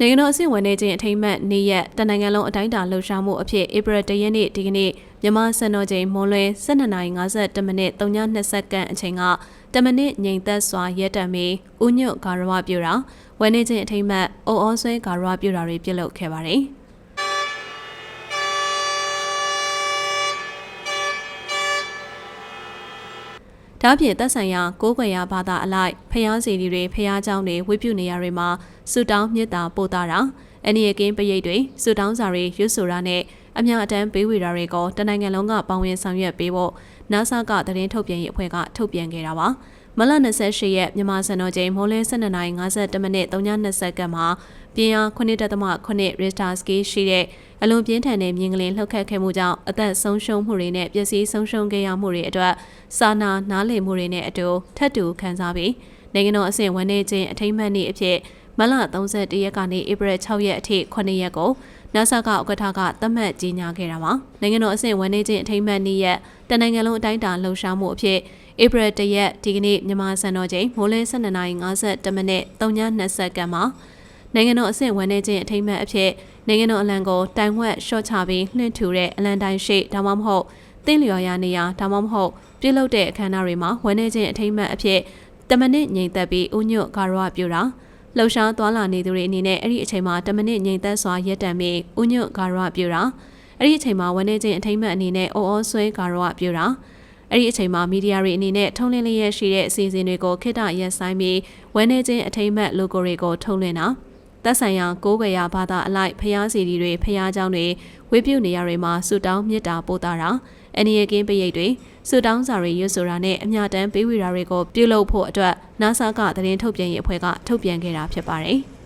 နိုင်ငံတော်အဆင့်ဝန်ထမ်းချင်းအထိမ်းအမှတ်နေ့ရက်တနိုင်ငံလုံးအတိုင်းအတာလှုပ်ရှားမှုအဖြစ်ဧပြီ၁ရက်နေ့ဒီကနေ့မြန်မာစံတော်ချိန်မွန်းလွဲ12:52မိနစ်32စက္ကန့်အချိန်ကတမနစ်ငိန်သက်စွာရက်တံမီဥညွတ်ဂါရဝပြူတာဝန်ထမ်းချင်းအထိမ်းအမှတ်အိုအောဆွဲဂါရဝပြူတာတွေပြုလုပ်ခဲ့ပါတယ်။ ဒါ့အပြင်သက်ဆိုင်ရာကိုးကွယ်ရာဘာသာအလိုက်ဖျားစီတွေဖျားเจ้าတွေဝိပုနေရာတွေမှာဆူတောင်းမြတ်တာပို့တာတာအန်ဒီယကင်းပရိတ်တွေဆူတောင်းစာတွေရွတ်ဆိုတာနဲ့အများအတန်းပေးဝေတာတွေကိုတနိုင်ငံလုံးကပေါင်းဝင်ဆောင်ရွက်ပေးဖို့ NASA ကသတင်းထုတ်ပြန်ရေးအဖွဲ့ကထုတ်ပြန်ခဲ့တာပါ မလ28ရက်မြန်မာစံတော်ချိန်မိုးလင်း12:52မိနစ်32စက္ကန့်မှာပြင်းအား9.8 Richter scale ရှိတဲ့အလွန်ပြင်းထန်တဲ့မြင်းကလေးလှုပ်ခတ်ခဲ့မှုကြောင့်အသက်ဆုံးရှုံးမှုတွေနဲ့ပျက်စီးဆုံးရှုံးခဲ့ရမှုတွေအတွက်စာနာနားလည်မှုတွေနဲ့အတူထပ်တူခံစားပြီးနိုင်ငံတော်အဆင့်ဝန်ထမ်းချင်းအထိမ်းအမှတ်နေ့အဖြစ်မလ31ရက်ကနေဧပြီ6ရက်အထိ9ရက်ကို NASA ကဥက္ကဋ္ဌကသတ်မှတ်ကြေညာခဲ့တာပါနိုင်ငံတော်အဆင့်ဝန်ထမ်းချင်းအထိမ်းအမှတ်နေ့ရက်တနိုင်ငံလုံးအတိုင်းအတာလှုပ်ရှားမှုအဖြစ်ဧပြီ၁ရက်ဒီကနေ့မြန်မာစံတော်ချိန်မိုးလင်း12:52မိနစ်3:20စက္ကန့်မှာနိုင်ငံတော်အဆင့်ဝန်ထမ်းချင်းအထိမ်းအမှတ်အဖြစ်နိုင်ငံတော်အလံကိုတိုင်ဝက်ရှော့ချပြီးလွှင့်ထူတဲ့အလံတိုင်းရှိဒါမှမဟုတ်သင်လျော်ရာနေရာဒါမှမဟုတ်ပြုလုပ်တဲ့အခမ်းအနားတွေမှာဝန်ထမ်းချင်းအထိမ်းအမှတ်အဖြစ်တမနစ်ငိန်သက်ပြီးဥညွတ်ဂါရဝပြူတာ လှုပ်ရှားသွားလာနေသူတွေအနေနဲ့အဲ့ဒီအချိန်မှာတမနစ်ငိန်သက်စွာရက်တံပြီးဥညွတ်ဂါရဝပြူတာအဲ့ဒီအချိန်မှာဝန်ထမ်းချင်းအထိမ်းအမှတ်အနေနဲ့အော်အော်ဆွဲဂါရဝပြူတာအဲ့ဒီအချိန်မှာမီဒီယာတွေအနေနဲ့ထုံးလင်းလျက်ရှိတဲ့အစီအစဉ်တွေကိုခေတ္တရပ်ဆိုင်းပြီးဝန်ထမ်းချင်းအထိမ်းအမှတ် logo တွေကိုထုတ်လွှင့်တာ သက်ဆိုင်ရာကိုးကွယ်ရာဘာသာအလိုက်ဖျားစီတီတွေဖျားเจ้าတွေဝေပြုနေရာတွေမှာဆူတောင်းမြစ်တာပို့တာတာအန်ဒီယကင်းပရိတ်တွေဆူတောင်းစာတွေရွတ်ဆိုတာနဲ့အမြတမ်းပေးဝေတာတွေကိုပြုလုပ်ဖို့အတွက် NASA ကသတင်းထုတ်ပြန်ရေးအဖွဲ့ကထုတ်ပြန်ခဲ့တာဖြစ်ပါတယ်။